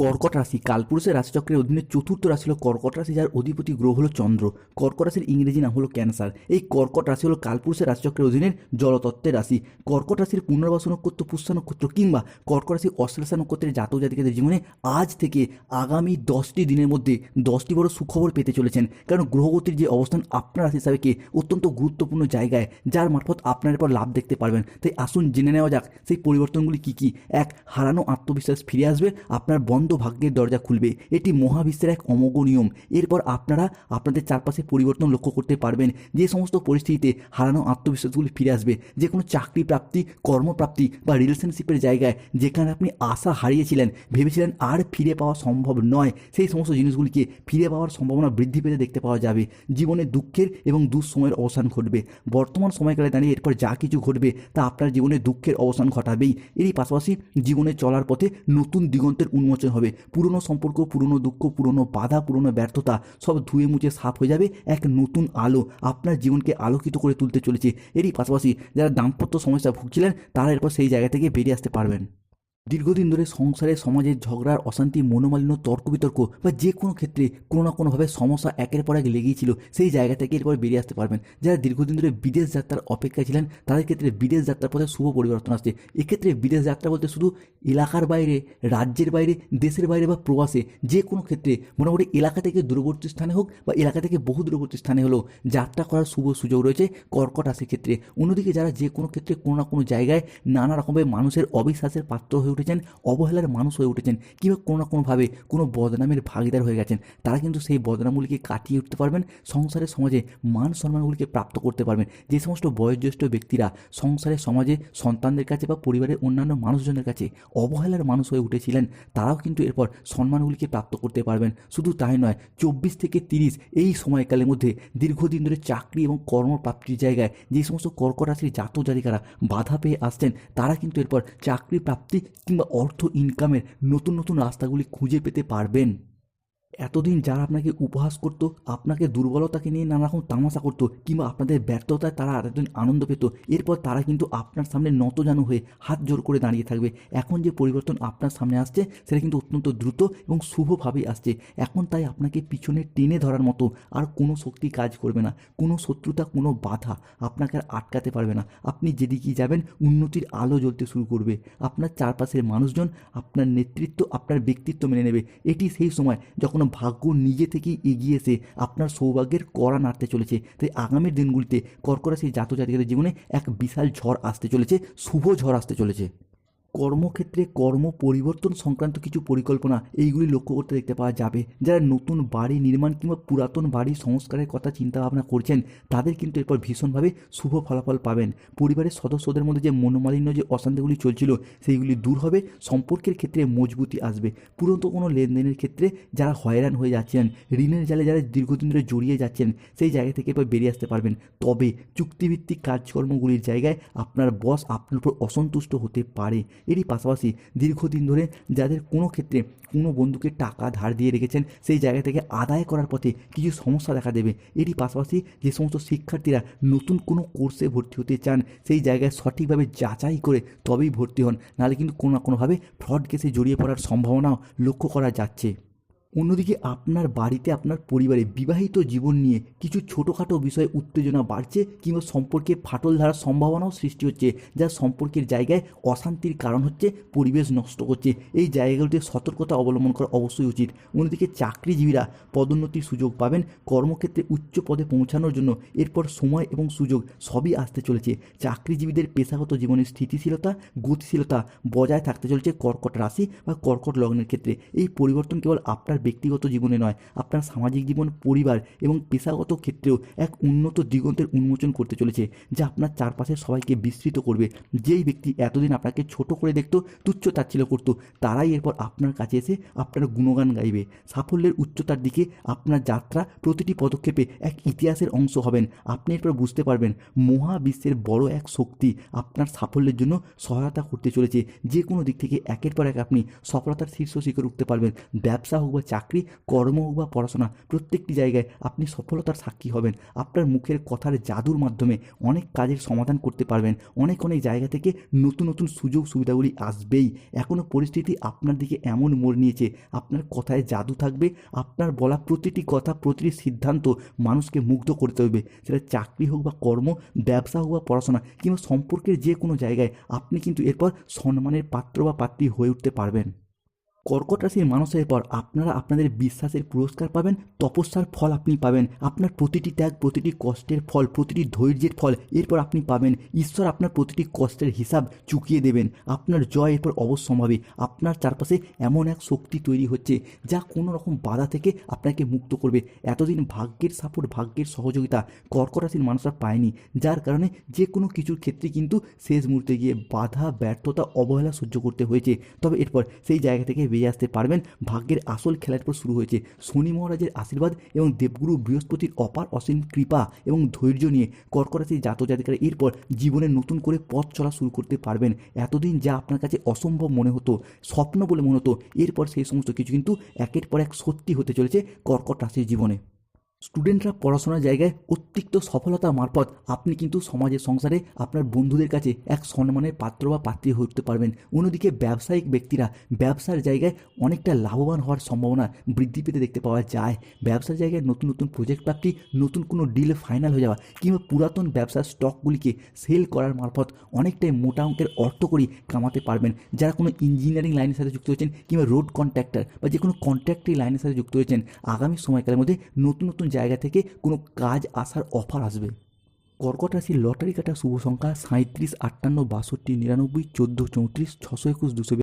কর্কট রাশি, কালপুরুষের রাশিচক্রের অধীনে চতুর্থ রাশি হলো কর্কট রাশি, যার অধিপতি গ্রহ হলো চন্দ্র। কর্কট রাশির ইংরেজি নাম হলো ক্যান্সার। এই কর্কট রাশি হলো কালপুরুষের রাশিচক্রের অধীনের জলতত্ত্বের রাশি। কর্কট রাশির পুনর্বাস নক্ষত্র, পুষ্যা নক্ষত্র কিংবা কর্কট রাশি অশ্লেষা নক্ষত্রের জাতক জাতিকাদের জীবনে আজ থেকে আগামী দশটি দিনের মধ্যে দশটি বড় সুখবর পেতে চলেছেন। কারণ গ্রহগতির যে অবস্থান আপনার রাশি হিসাবে কে অত্যন্ত গুরুত্বপূর্ণ জায়গায়, যার মারফত আপনার এরপর লাভ দেখতে পারবেন। তাই আসুন জেনে নেওয়া যাক, সেই পরিবর্তনগুলি কী কী? এক, হারানো আত্মবিশ্বাস ফিরে আসবে, আপনার বন্ধ ভাগ্যের দরজা খুলবে। এটি মহাবিশ্বের এক অমোঘ নিয়ম। এরপর আপনারা আপনাদের চারপাশে পরিবর্তন লক্ষ্য করতে পারবেন। যে সমস্ত পরিস্থিতিতে হারানো আত্মবিশ্বাসগুলি ফিরে আসবে, যে কোনো চাকরি প্রাপ্তি, কর্মপ্রাপ্তি বা রিলেশনশিপের জায়গায় যেখানে আপনি আশা হারিয়েছিলেন, ভেবেছিলেন আর ফিরে পাওয়া সম্ভব নয়, সেই সমস্ত জিনিসগুলিকে ফিরে পাওয়ার সম্ভাবনা বৃদ্ধি পেতে দেখতে পাওয়া যাবে। জীবনে দুঃখের এবং দুঃসময়ের অবসান ঘটবে। বর্তমান সময়কালে দাঁড়িয়ে এরপর যা কিছু ঘটবে তা আপনার জীবনে দুঃখের অবসান ঘটাবেই। এরই পাশাপাশি জীবনে চলার পথে নতুন দিগন্তের উন্মোচন হবে। পুরনো সম্পর্ক, পুরনো দুঃখ, পুরনো বাধা, পুরনো ব্যর্থতা সব ধুয়ে মুছে সাফ হয়ে যাবে এক নতুন আলো। আপনার জীবনকে আলোকিত করে তুলতে চলেছে। এরই পাশাপাশি যারা দাম্পত্য সমস্যা ভুগছিলেন, তারা এরপর সেই জায়গা থেকে বেরিয়ে আসতে পারবেন। দীর্ঘদিন ধরে সংসারে সমাজের ঝগড়ার, অশান্তি, মনোমালিন্য, তর্ক বিতর্ক বা যে কোনো ক্ষেত্রে কোনো না কোনোভাবে সমস্যা একের পর এক লেগেই ছিল সেই জায়গা থেকে এরপর বেরিয়ে আসতে পারবেন। যারা দীর্ঘদিন ধরে বিদেশ যাত্রার অপেক্ষায় ছিলেন, তাদের ক্ষেত্রে বিদেশ যাত্রার পথে শুভ পরিবর্তন আসছে। এক্ষেত্রে বিদেশ যাত্রা বলতে শুধু এলাকার বাইরে, রাজ্যের বাইরে, দেশের বাইরে বা প্রবাসে যে কোনো ক্ষেত্রে মোটামুটি এলাকা থেকে দূরবর্তী স্থানে হোক বা এলাকা থেকে বহু দূরবর্তী স্থানে হলেও যাত্রা করার শুভ সুযোগ রয়েছে কর্কট রাশির ক্ষেত্রে। অন্যদিকে যারা যে কোনো ক্ষেত্রে কোনো না কোনো জায়গায় নানা রকমের মানুষের অবিশ্বাসের পাত্র হয়ে উঠেছেন, অবহেলার মানুষ হয়ে উঠেছেন, কিংবা কোনো না কোনোভাবে কোনো বদনামের ভাগিদার হয়ে গেছেন, তারা কিন্তু সেই বদনামগুলিকে কাটিয়ে উঠতে পারবেন সংসারের সমাজে মান সম্মানগুলিকে প্রাপ্ত করতে পারবেন। যে সমস্ত বয়োজ্যেষ্ঠ ব্যক্তিরা সংসারের সমাজে, সন্তানদের কাছে বা পরিবারের অন্যান্য মানুষজনের কাছে অবহেলার মানুষ হয়ে উঠেছিলেন, তারাও কিন্তু এরপর সম্মানগুলিকে প্রাপ্ত করতে পারবেন। শুধু তাই নয়, চব্বিশ থেকে তিরিশ এই সময়কালের মধ্যে দীর্ঘদিন ধরে চাকরি এবং কর্মপ্রাপ্তির জায়গায় যে সমস্ত কর্কট রাশির জাতক জাতিকারা বাধা পেয়ে আসছেন, তারা কিন্তু এরপর চাকরি প্রাপ্তি কিংবা অর্থ ইনকামের নতুন নতুন রাস্তাগুলি খুঁজে পেতে পারবেন। এতদিন যারা আপনাকে উপহাস করতো, আপনাকে দুর্বলতাকে নিয়ে নানা রকম তামাশা করতো কিংবা আপনাদের ব্যর্থতায় তারা এতদিন আনন্দ পেত, এরপর তারা কিন্তু আপনার সামনে নত নতজানু হয়ে হাত জোর করে দাঁড়িয়ে থাকবে। এখন যে পরিবর্তন আপনার সামনে আসছে, সেটা কিন্তু অত্যন্ত দ্রুত এবং শুভভাবেই আসছে। এখন তাই আপনাকে পিছনে টেনে ধরার মতো আর কোনো শক্তি কাজ করবে না। কোনো শত্রুতা, কোনো বাধা আপনাকে আর আটকাতে পারবে না। আপনি যেদিকেই যাবেন, উন্নতির আলো জ্বলতে শুরু করবে। আপনার চারপাশের মানুষজন, আপনার নেতৃত্ব, আপনার ব্যক্তিত্ব মেনে নেবে। এটি সেই সময় যখন ভাগ্য নিজে থেকেই এগিয়ে এসে আপনার সৌভাগ্যের কড়া নাড়তে চলেছে। তাই আগামীর দিনগুলিতে কর্করাশির জাতক জাতিকাদের জীবনে এক বিশাল ঝড় আসতে চলেছে, শুভ ঝড় আসতে চলেছে। কর্মক্ষেত্রে কর্ম পরিবর্তন সংক্রান্ত কিছু পরিকল্পনা এইগুলি লক্ষ্য করতে দেখতে পাওয়া যাবে। যারা নতুন বাড়ি নির্মাণ কিংবা পুরাতন বাড়ি সংস্কারের কথা চিন্তা ভাবনা করছেন, তাদের কিন্তু এরপর ভীষণভাবে শুভ ফলাফল পাবেন। পরিবারের সদস্যদের মধ্যে যে মনোমালিন্য, যে অশান্তিগুলি চলছিল, সেইগুলি দূর হবে, সম্পর্কের ক্ষেত্রে মজবুতি আসবে। পুরনো কোনো লেনদেনের ক্ষেত্রে যারা হয়রান হয়ে যাচ্ছেন, ঋণের জালে যারা দীর্ঘদিন ধরে জড়িয়ে যাচ্ছেন, সেই জায়গা থেকে এরপর বেরিয়ে আসতে পারবেন। তবে চুক্তিভিত্তিক কাজকর্মগুলির জায়গায় আপনার বস আপনার উপর অসন্তুষ্ট হতে পারে। এরই পাশাপাশি দীর্ঘদিন ধরে যাদের কোনো ক্ষেত্রে কোনো বন্ধুকে টাকা ধার দিয়ে রেখেছেন, সেই জায়গা থেকে আদায় করার পথে কিছু সমস্যা দেখা দেবে। এরই পাশাপাশি যে সমস্ত শিক্ষার্থীরা নতুন কোনো কোর্সে ভর্তি হতে চান, সেই জায়গায় সঠিকভাবে যাচাই করে তবেই ভর্তি হন। নাহলে কিন্তু কোনো না কোনোভাবে ফ্রড কেসে জড়িয়ে পড়ার সম্ভাবনাও লক্ষ্য করা যাচ্ছে। অন্যদিকে আপনার বাড়িতে আপনার পরিবারে বিবাহিত জীবন নিয়ে কিছু ছোটোখাটো বিষয়ে উত্তেজনা বাড়ছে কিংবা সম্পর্কে ফাটল ধারার সম্ভাবনাও সৃষ্টি হচ্ছে, যা সম্পর্কের জায়গায় অশান্তির কারণ হচ্ছে, পরিবেশ নষ্ট করছে। এই জায়গাগুলিতে সতর্কতা অবলম্বন করা অবশ্যই উচিত। অন্যদিকে চাকরিজীবীরা পদোন্নতির সুযোগ পাবেন, কর্মক্ষেত্রে উচ্চ পদে পৌঁছানোর জন্য। এরপর সময় এবং সুযোগ সবই আসতে চলেছে। চাকরিজীবীদের পেশাগত জীবনের স্থিতিশীলতা, গতিশীলতা বজায় থাকতে চলেছে কর্কট রাশি বা কর্কট লগ্নের ক্ষেত্রে। এই পরিবর্তন কেবল আপনার ব্যক্তিগত জীবনে নয়, আপনার সামাজিক জীবন, পরিবার এবং পেশাগত ক্ষেত্রেও এক উন্নত দিগন্তের উন্মোচন করতে চলেছে, যা আপনার চারপাশের সবাইকে বিস্তৃত করবে। যেই ব্যক্তি এতদিন আপনাকে ছোট করে দেখতো, তুচ্ছ তাচ্ছিল্য করতো, তারাই এরপর আপনার কাছে এসে আপনার গুণগান গাইবে। সাফল্যের উচ্চতার দিকে আপনার যাত্রা প্রতিটি পদক্ষেপে এক ইতিহাসের অংশ হবেন। আপনি এরপর বুঝতে পারবেন, মহাবিশ্বের বড় এক শক্তি আপনার সাফল্যের জন্য সহায়তা করতে চলেছে। যে কোনো দিক থেকে একের পর এক আপনি সফলতার শীর্ষ শিখরে উঠতে পারবেন। ব্যবসা হোক বা চাকরি, কর্ম বা পড়াশোনা প্রত্যেকটি জায়গায় আপনি সফলতার সাক্ষী হবেন। আপনার মুখের কথার জাদুর মাধ্যমে অনেক কাজের সমাধান করতে পারবেন। অনেক অনেক জায়গা থেকে নতুন নতুন সুযোগ সুবিধাগুলি আসবেই। এখনও পরিস্থিতি আপনার দিকে এমন মোড় নিয়েছে, আপনার কথায় জাদু থাকবে, আপনার বলা প্রতিটি কথা, প্রতিটি সিদ্ধান্ত মানুষকে মুগ্ধ করতে হবে। সেটা চাকরি হোক বা কর্ম, ব্যবসা হোক বা পড়াশোনা কিংবা সম্পর্কের যে কোনো জায়গায় আপনি কিন্তু এরপর সম্মানের পাত্র বা পাত্রী হয়ে উঠতে পারবেন। কর্কট রাশির মানুষের পর আপনারা আপনাদের বিশ্বাসের পুরস্কার পাবেন, তপস্যার ফল আপনি পাবেন, আপনার প্রতিটি ত্যাগ, প্রতিটি কষ্টের ফল, প্রতিটি ধৈর্যের ফল এরপর আপনি পাবেন। ঈশ্বর আপনার প্রতিটি কষ্টের হিসাব চুকিয়ে দেবেন। আপনার জয় এরপর অবশ্যম্ভাবী। আপনার চারপাশে এমন এক শক্তি তৈরি হচ্ছে যা কোনো রকম বাধা থেকে আপনাকে মুক্ত করবে। এতদিন ভাগ্যের সাপোর্ট ভাগ্যের সহযোগিতা কর্কট রাশির মানুষরা পায়নি, যার কারণে যে কোনো কিছুর ক্ষেত্রে কিন্তু শেষ মুহূর্তে গিয়ে বাধা, ব্যর্থতা, অবহেলা সহ্য করতে হয়েছে। তবে এরপর সেই জায়গা থেকে বেরিয়ে আসতে পারবেন। ভাগ্যের আসল খেলার পর শুরু হয়েছে শনি মহারাজের আশীর্বাদ এবং দেবগুরু বৃহস্পতির অপার অসীম কৃপা এবং ধৈর্য নিয়ে কর্করাশি জাত জাতিকার এরপর জীবনে নতুন করে পথ চলা শুরু করতে পারবেন। এতদিন যা আপনার কাছে অসম্ভব মনে হতো, স্বপ্ন বলে মনে হতো, এরপর সেই সমস্ত কিছু কিন্তু একের পর এক সত্যি হতে চলেছে কর্কট রাশির জীবনে। স্টুডেন্টরা পড়াশোনার জায়গায় অতিরিক্ত সফলতা মারফত আপনি কিন্তু সমাজের সংসারে আপনার বন্ধুদের কাছে এক সম্মানের পাত্র বা পাত্রী উঠতে পারবেন। অন্যদিকে ব্যবসায়িক ব্যক্তিরা ব্যবসার জায়গায় অনেকটা লাভবান হওয়ার সম্ভাবনা বৃদ্ধি পেতে দেখতে পাওয়া যায়। ব্যবসার জায়গায় নতুন নতুন প্রজেক্ট প্রাপ্তি, নতুন কোনো ডিল ফাইনাল হয়ে যাওয়া কিংবা পুরাতন ব্যবসার স্টকগুলিকে সেল করার মারফত অনেকটাই মোটা অঙ্কের অর্থ করি কামাতে পারবেন। যারা কোনো ইঞ্জিনিয়ারিং লাইনের সাথে যুক্ত হয়েছেন কিংবা রোড কন্ট্রাক্টর বা যে কোনো কন্ট্রাক্টরি লাইনের সাথে যুক্ত হয়েছেন, আগামী সময়কালের মধ্যে নতুন নতুন জায়গা থেকে কোনো কাজ আসার অফার আসবে। কর্কট রাশির লটারি কাটা শুভ সংখ্যা সাঁত্রিশ আটান্ন বাষট্টি নিরানব্বই চোদ্দ চৌত্রিশ ছশো একুশ দুশো